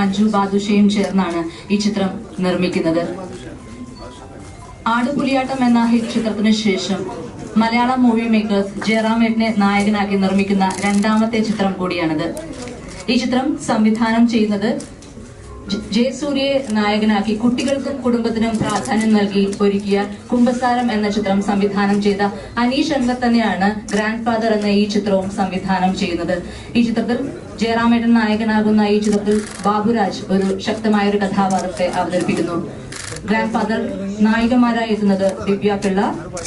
മഞ്ജു ബാദുഷയും ചേർന്നാണ് ഈ ചിത്രം നിർമ്മിക്കുന്നത്. ആടുപുലിയാട്ടം എന്ന ഹിറ്റ് ചിത്രത്തിന് ശേഷം മലയാളം മൂവി മേക്കേഴ്സ് ജയറാമേട്ടിനെ നായകനാക്കി നിർമ്മിക്കുന്ന രണ്ടാമത്തെ ചിത്രം കൂടിയാണിത്. ഈ ചിത്രം സംവിധാനം ചെയ്യുന്നത് ജയസൂര്യയെ നായകനാക്കി കുട്ടികൾക്കും കുടുംബത്തിനും പ്രാധാന്യം നൽകി ഒരുക്കിയ കുംഭസാരം എന്ന ചിത്രം സംവിധാനം ചെയ്ത അനീഷ് അൻവർ തന്നെയാണ് ഗ്രാൻഡ് ഫാദർ എന്ന ഈ ചിത്രവും സംവിധാനം ചെയ്യുന്നത്. ഈ ചിത്രത്തിൽ ജയറാമേട്ടൻ നായകനാകുന്ന ഈ ചിത്രത്തിൽ ബാബുരാജ് ഒരു ശക്തമായ ഒരു കഥാപാത്രത്തെ അവതരിപ്പിക്കുന്നു. ഗ്രാൻഡ് ഫാദർ നായികമാരായി എത്തുന്നത് ദിവ്യ പിള്ള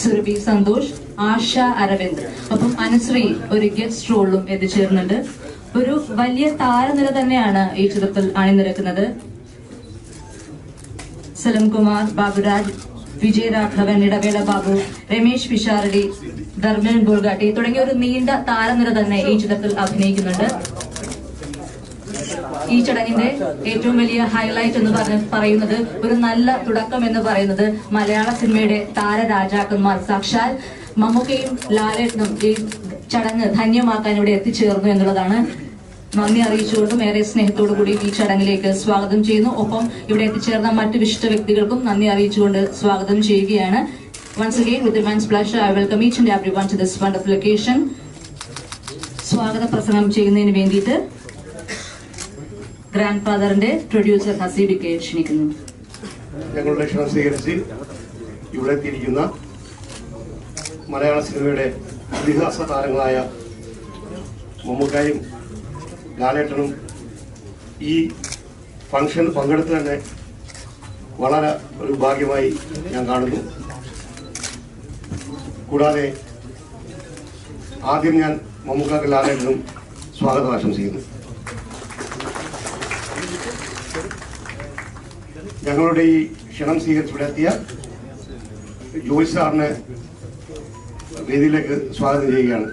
സുരഭി സന്തോഷ് ആശ അരവിന്ദ്. ഒപ്പം അനുശ്രീ ഒരു ഗസ്റ്റ് റോളിലും എത്തിച്ചേർന്നുണ്ട് ഒരു വലിയ താരനിര തന്നെയാണ് ഈ ചിത്രത്തിൽ അണിനിരക്കുന്നത്. സലംകുമാർ ബാബുരാജ് വിജയരാഘവൻ ഇടവേള ബാബു രമേശ് പിഷാരടി ധർമ്മൻ ബുൾഗാട്ടി തുടങ്ങിയ ഒരു നീണ്ട താരനിര തന്നെ ഈ ചിത്രത്തിൽ അഭിനയിക്കുന്നുണ്ട്. ഈ ചടങ്ങിന്റെ ഏറ്റവും വലിയ ഹൈലൈറ്റ് എന്ന് പറഞ്ഞ പറയുന്നത് ഒരു നല്ല തുടക്കം എന്ന് പറയുന്നത് മലയാള സിനിമയുടെ താരരാജാക്കന്മാർ സാക്ഷാൽ മമ്മൂക്കയും ലാലേട്ടനും ഈ ചടങ്ങ് ധന്യമാക്കാൻ ഇവിടെ എത്തിച്ചേർന്നു എന്നുള്ളതാണ് നന്ദി അറിയിച്ചുകൊണ്ടും ഏറെ സ്നേഹത്തോടു കൂടി ഈ ചടങ്ങിലേക്ക് സ്വാഗതം ചെയ്യുന്നു. ഒപ്പം ഇവിടെ എത്തിച്ചേർന്ന മറ്റു വിശിഷ്ട വ്യക്തികൾക്കും നന്ദി അറിയിച്ചുകൊണ്ട് സ്വാഗതം ചെയ്യുകയാണ്. Once again with splash I welcome each and every one to this wonderful location സ്വാഗത പ്രസംഗം ചെയ്യുന്നതിന് വേണ്ടിയിട്ട് ഗ്രാൻഡ് ഫാദറിന്റെ പ്രൊഡ്യൂസർ ഹസീബിക്കെ ക്ഷണിക്കുന്നു. ഞങ്ങളുടെ ക്ഷണം സ്വീകരിച്ച് ഇവിടെ എത്തിയിരിക്കുന്ന മലയാള സിനിമയുടെ ഇതിഹാസ താരങ്ങളായ മമ്മൂക്കായും ലാലേട്ടനും ഈ ഫംഗ്ഷൻ പങ്കെടുത്ത് തന്നെ വളരെ ഒരു ഭാഗ്യമായി ഞാൻ കാണുന്നു. കൂടാതെ ആദ്യം ഞാൻ മമ്മൂക്കാക്ക് ലാലേട്ടനും സ്വാഗതം ആശംസിക്കുന്നു. ഞങ്ങളുടെ ഈ ക്ഷണം സ്വീകരിച്ച് ഇവിടെ എത്തിയ ജോയ് സാറിനെ വേദിയിലേക്ക് സ്വാഗതം ചെയ്യുകയാണ്.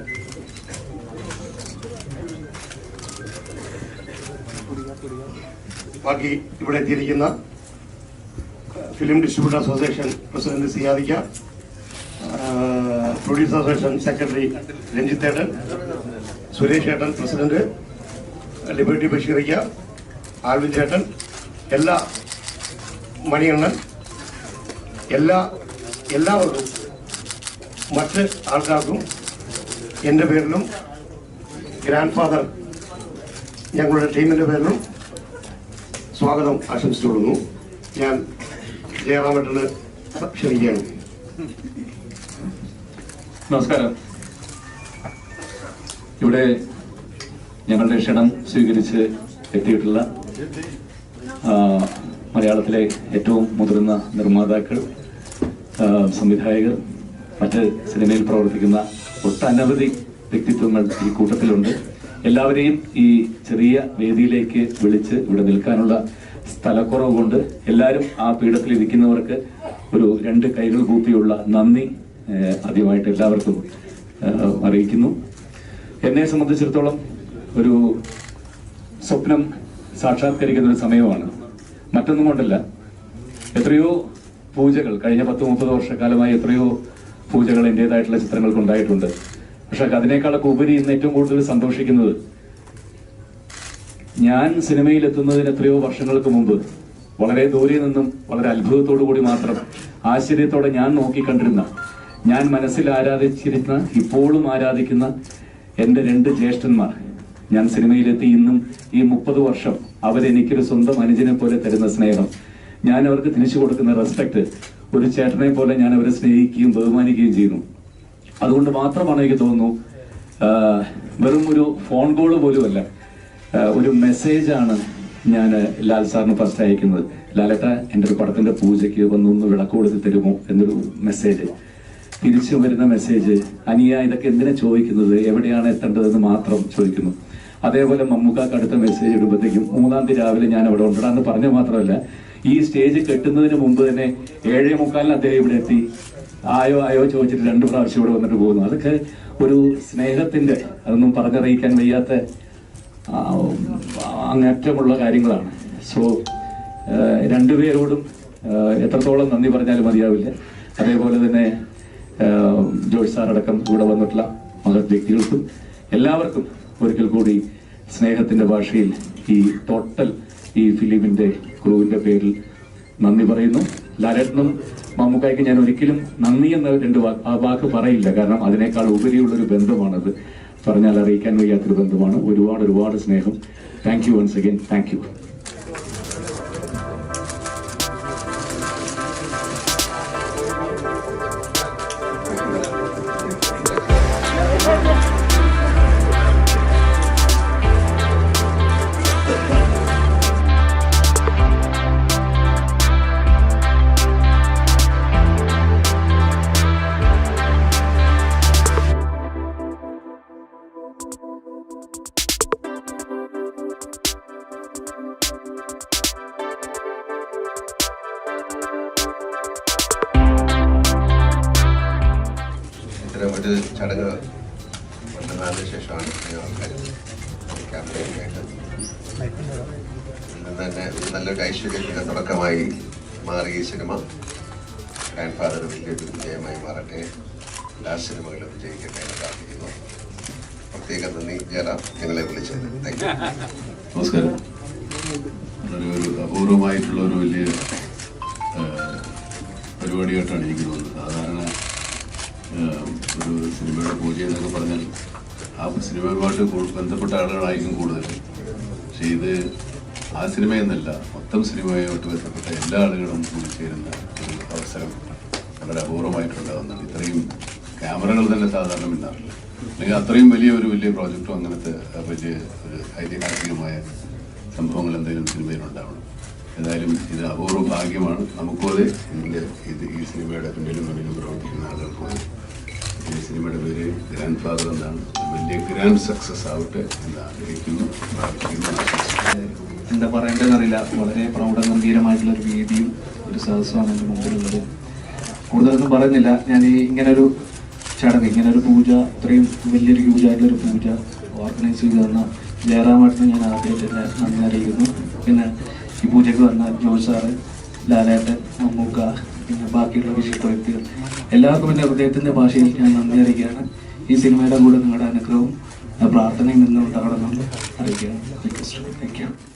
ബാക്കി ഇവിടെ എത്തിയിരിക്കുന്ന ഫിലിം ഡിസ്ട്രിബ്യൂട്ടർ അസോസിയേഷൻ പ്രസിഡന്റ് സിയാദിക്ക പ്രൊഡ്യൂസർ അസോസിയേഷൻ സെക്രട്ടറി രഞ്ജിത്ത് ഏട്ടൻ സുരേഷ് ഏട്ടൻ പ്രസിഡന്റ് ലിബർട്ടി ബഷീറിക്ക ആൽവിൻ ചേട്ടൻ എല്ലാ മണിയണ്ണൻ എല്ലാ എല്ലാവർക്കും മറ്റ് ആൾക്കാർക്കും എന്റെ പേരിലും ഗ്രാൻഡ് ഫാദർ ഞങ്ങളുടെ ടീമിന്റെ പേരിലും സ്വാഗതം ആശംസിച്ചുകൊള്ളുന്നു. ഞാൻ ജയറാമേട്ടന് ക്ഷണിക്കുകയാണ്. നമസ്കാരം. ഇവിടെ ഞങ്ങളുടെ ക്ഷണം സ്വീകരിച്ച് എത്തിയിട്ടുള്ള മലയാളത്തിലെ ഏറ്റവും മുതിർന്ന നിർമ്മാതാക്കൾ സംവിധായകർ മറ്റ് സിനിമയിൽ പ്രവർത്തിക്കുന്ന ഒട്ടനവധി വ്യക്തിത്വങ്ങൾ ഈ കൂട്ടത്തിലുണ്ട്. എല്ലാവരെയും ഈ ചെറിയ വേദിയിലേക്ക് വിളിച്ച് ഇവിടെ നിൽക്കാനുള്ള സ്ഥലക്കുറവ് കൊണ്ട് എല്ലാവരും ആ പീഠത്തിൽ ഇരിക്കുന്നവർക്ക് ഒരു രണ്ട് കൈകൾ കൂപ്പിയുള്ള നന്ദി ആദ്യമായിട്ട് എല്ലാവർക്കും അറിയിക്കുന്നു. എന്നെ സംബന്ധിച്ചിടത്തോളം ഒരു സ്വപ്നം സാക്ഷാത്കരിക്കുന്ന ഒരു സമയമാണ്. മറ്റൊന്നും കൊണ്ടല്ല. എത്രയോ പൂജകൾ കഴിഞ്ഞ പത്ത് മുപ്പത് വർഷക്കാലമായി എത്രയോ പൂജകൾ എന്റെതായിട്ടുള്ള ചിത്രങ്ങൾക്ക് ഉണ്ടായിട്ടുണ്ട് പക്ഷെ അതിനേക്കാളൊക്കെ ഉപരി ഇന്ന് ഏറ്റവും കൂടുതൽ സന്തോഷിക്കുന്നത് ഞാൻ സിനിമയിൽ എത്തുന്നതിന് എത്രയോ വർഷങ്ങൾക്ക് മുമ്പ് വളരെ ദൂരെ നിന്നും വളരെ അത്ഭുതത്തോടു കൂടി മാത്രം ആശ്ചര്യത്തോടെ ഞാൻ നോക്കിക്കണ്ടിരുന്ന ഞാൻ മനസ്സിൽ ആരാധിച്ചിരുന്ന ഇപ്പോഴും ആരാധിക്കുന്ന എന്റെ രണ്ട് ജ്യേഷ്ഠന്മാർ. ഞാൻ സിനിമയിലെത്തി ഇന്നും ഈ മുപ്പത് വർഷം അവരെനിക്കൊരു സ്വന്തം അനുജനെ പോലെ തരുന്ന സ്നേഹം. ഞാൻ അവർക്ക് തിരിച്ചു കൊടുക്കുന്ന റെസ്പെക്ട് ഒരു ചേട്ടനെ പോലെ ഞാൻ അവരെ സ്നേഹിക്കുകയും ബഹുമാനിക്കുകയും ചെയ്യുന്നു. അതുകൊണ്ട് മാത്രമാണ് എനിക്ക് തോന്നുന്നു വെറും ഒരു ഫോൺ കോൾ പോലുമല്ല. ഒരു മെസ്സേജാണ് ഞാൻ ലാൽ സാറിന് ഫസ്റ്റ് അയക്കുന്നത്. ലാലേട്ട എന്റെ ഒരു പടത്തിന്റെ പൂജയ്ക്ക് വന്നൊന്ന് വിളക്ക് കൊടുത്ത് തരുമോ എന്നൊരു മെസ്സേജ് തിരിച്ചു വരുന്ന മെസ്സേജ് അനിയ ഇതൊക്കെ എന്തിനാ ചോദിക്കുന്നത്? എവിടെയാണ് എത്തേണ്ടതെന്ന് മാത്രം ചോദിക്കുന്നു. അതേപോലെ മമ്മൂക്കാക്ക് അടുത്ത മെസ്സേജ് ഇടുമ്പോഴത്തേക്കും മൂന്നാം തീയതി രാവിലെ ഞാൻ അവിടെ ഉണ്ടെന്ന് പറഞ്ഞ മാത്രമല്ല ഈ സ്റ്റേജ് കെട്ടുന്നതിന് മുമ്പ് തന്നെ ഏഴേ മുക്കാലിന് അദ്ദേഹം ഇവിടെ എത്തി. ആയോ ആയോ ചോദിച്ചിട്ട് രണ്ട് പ്രാവശ്യം ഇവിടെ വന്നിട്ട് പോകുന്നു. അതൊക്കെ ഒരു സ്നേഹത്തിന്റെ അതൊന്നും പറഞ്ഞറിയിക്കാൻ വയ്യാത്ത അങ്ങേറ്റമുള്ള കാര്യങ്ങളാണ്. സോ രണ്ടുപേരോടും എത്രത്തോളം നന്ദി പറഞ്ഞാലും മതിയാവില്ല. അതേപോലെ തന്നെ ജോയ്സ് അടക്കം ഇവിടെ വന്നിട്ടുള്ള മഹത് വ്യക്തികൾക്കും എല്ലാവർക്കും ഒരിക്കൽ കൂടി സ്നേഹത്തിന്റെ ഭാഷയിൽ ഈ ടോട്ടൽ ഈ ഫിലിമിന്റെ ക്രൂവിന്റെ പേരിൽ നന്ദി പറയുന്നു. ലാലേട്ടനും മമ്മൂക്കായ്ക്ക് ഞാൻ ഒരിക്കലും നന്ദി എന്ന രണ്ട് വാക്ക് പറയില്ല. കാരണം അതിനേക്കാൾ ഉപരിയുള്ളൊരു ബന്ധമാണത്. പറഞ്ഞാൽ അറിയിക്കാൻ വയ്യാത്തൊരു ബന്ധമാണ്. ഒരുപാട് ഒരുപാട് സ്നേഹം. Thank you once again thank you ചടങ്ങ് നാളിന് ശേഷമാണ് ഇന്ന് തന്നെ നല്ലൊരു ഐശ്വര്യത്തിന്റെ തുടക്കമായി മാറി ഈ സിനിമ. ഗ്രാൻഡ് ഫാദർ വലിയൊരു വിജയമായി മാറട്ടെ. എല്ലാ സിനിമകളും വിജയിക്കട്ടെ എന്ന് പ്രാർത്ഥിക്കുന്നു. പ്രത്യേക നന്ദി. ജയറാം ഞങ്ങളെ വിളിച്ചത്. താങ്ക് യു നമസ്കാരം. ഒരു അപൂർവമായിട്ടുള്ള ഒരു വലിയ പരിപാടിയായിട്ടാണ് എനിക്ക് തോന്നുന്നത് ഒരു സിനിമയുടെ പൂജ എന്നൊക്കെ പറഞ്ഞാൽ ആ സിനിമയുമായിട്ട് ബന്ധപ്പെട്ട ആളുകളായിരിക്കും കൂടുതൽ. പക്ഷെ ഇത് ആ സിനിമയെന്നല്ല മൊത്തം സിനിമയുമായിട്ട് ബന്ധപ്പെട്ട എല്ലാ ആളുകളും കൂടി ചേരുന്ന ഒരു അവസരം വളരെ അപൂർവമായിട്ടുണ്ടാകുന്നതാണ് ഇത്രയും ക്യാമറകൾ തന്നെ സാധാരണ മിന്നാറില്ല അല്ലെങ്കിൽ അത്രയും വലിയ ഒരു വലിയ പ്രോജക്റ്റും അങ്ങനത്തെ വലിയ ഒരു ഐതിഹാസികമായ സംഭവങ്ങൾ എന്തെങ്കിലും സിനിമയിൽ ഉണ്ടാവണം. ഏതായാലും ഇത് അപൂർവ ഭാഗ്യമാണ്. നമുക്കും അതെ ഇതിന്റെ ഇത് ഈ സിനിമയുടെ പിന്നിലും മുന്നിലും പ്രവർത്തിക്കുന്ന ആളുകൾക്കും ഈ സിനിമയുടെ പേര് ഗ്രാൻഡ് ഫാദർ എന്നാണ്. വലിയ ഗ്രാൻഡ് സക്സസ് ആവട്ടെ എന്ന് ആഗ്രഹിക്കുന്നു പ്രാർത്ഥിക്കുന്നു. എന്താ പറയേണ്ടതെന്നറിയില്ല. വളരെ പ്രൗഢഗംഭീരമായിട്ടുള്ള ഒരു വേദിയും ഒരു സദസ്സുമാണ് എന്റെ മുമ്പിലുള്ളത്. കൂടുതലൊന്നും പറയുന്നില്ല. ഞാൻ ഈ ഇങ്ങനൊരു ചടങ്ങ് ഇങ്ങനൊരു പൂജ ഇത്രയും വലിയൊരു ഹ്യൂജ് ആയിട്ടുള്ളൊരു പൂജ ഓർഗനൈസ് ചെയ്ത് തന്ന ജയറാമായിട്ട് ഞാൻ ആദ്യമായിട്ട് തന്നെ നന്ദി അറിയിക്കുന്നു. പിന്നെ ഈ പൂജയ്ക്ക് വന്ന ജോസ് സാറ് ലാലേട്ടൻ മമ്മൂക്ക പിന്നെ ബാക്കിയുള്ള വിശിഷ്ട വ്യക്തികൾ. എല്ലാവർക്കും എന്റെ ഹൃദയത്തിന്റെ ഭാഷയിൽ ഞാൻ നന്ദി അറിയിക്കുകയാണ്. ഈ സിനിമയുടെ കൂടെ നിങ്ങളുടെ അനുഗ്രഹവും പ്രാർത്ഥനയും നിന്നുണ്ടാകണമെന്ന് അറിയിക്കുകയാണ്. Thank you